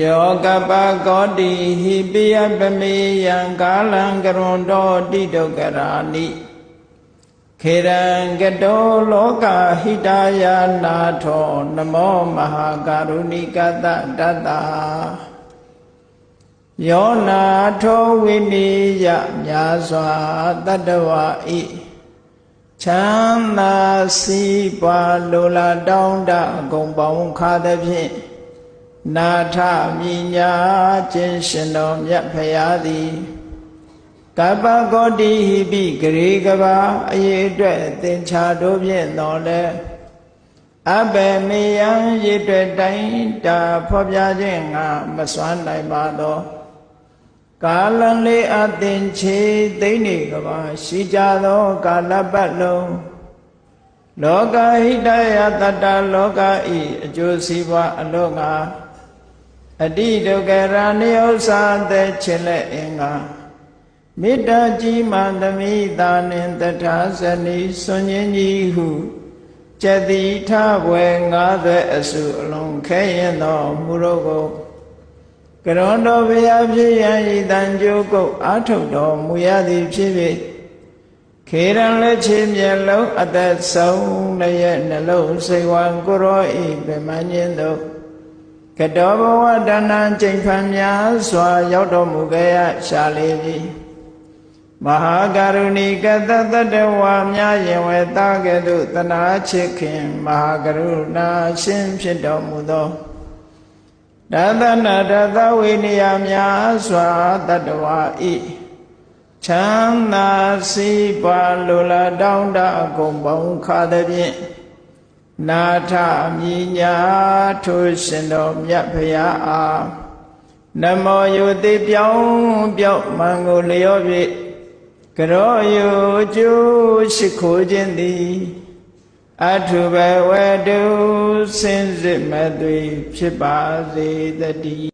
ယောကပကောတိဟိပိယပမေယံကာလံကရွန်တောတိဒုက္ကရာနိခေရံကတောလောကဟိတယာနာထောနမောမဟာကာရုဏိကတတတ္တာယောနာထောဝိနိယမြာစွာတတ္တဝါဤချမ်းသာစီးပွားလိုလားတောင်းတအကုန်ပေါင်းခါသဖြင့် နာထမြညာခြင်းရှင်တော်မြတ်ဖရာသည်ကပ္ပဂေါတိဟိပိဂရေကဘာအရေးအတွက်သင်္ချာတို့ဖြင့်တော်လဲအဘယ်မေယံရည်အတွက်တိုင်းတာဖော်ပြခြင်းငါမစွမ်းနိုင်ပါသောကာလလေးအသင်ချေသိမ့်နေကဘာရှိကြသောကာလပတ်လုံးလောကဟိတယတတ္တလောကဤအကျိုးစီးပွားအလို့ငါ အတိဒုက္ခရာနိဥ္စာသက်ချင်လက်အင်္ဂါမေတ္တာကြီးမှန်သမိတာနှင့်တထာဇနီစွန်ញင်းကြီးဟုကျက်တိထဘွယ်ငါးသွဲအစုအလုံးခဲရင်တော်မူရောကိုကရွန်တော်ဘုရားဖြစ်ရန်ဤတန်ကြိုးကုတ်အာထုတ်တော်မူရသည်ဖြစ်ဖြစ်ခေရန်လက်ချေမျက်လုံးအသက်ဆုံးလည်းရဲ့နှလုံးစိတ်ဝံကိုရောဤပြမညင်းတို့က တောဘဝတဏ္ဏကျိန်ဖန်များစွာ ရောက်တော်မူခဲ့ရရှာလေပြီမဟာကရုဏီကတတတဝါများရင်ဝေတာကဲ့သို့တနာချစ်ခင်မဟာကရုဏာရှင်ဖြစ်တော်မူသောတသနာတသဝိနည်းများစွာတတဝါဤချမ်းသာစီးပွားလိုလားတောင်းတအကုန်ပေါင်းခါသည်ဖြင့် နာထမြညာထိုရှင်တော်မြတ်ဖရာအားနမောယုတိပြောင်းပြောက်မံကိုလျော့၍ကရောယုကျိုးရှိခိုးခြင်းသည်အထုဘဝတုစင်စစ်မသွေဖြစ်ပါစေတည်း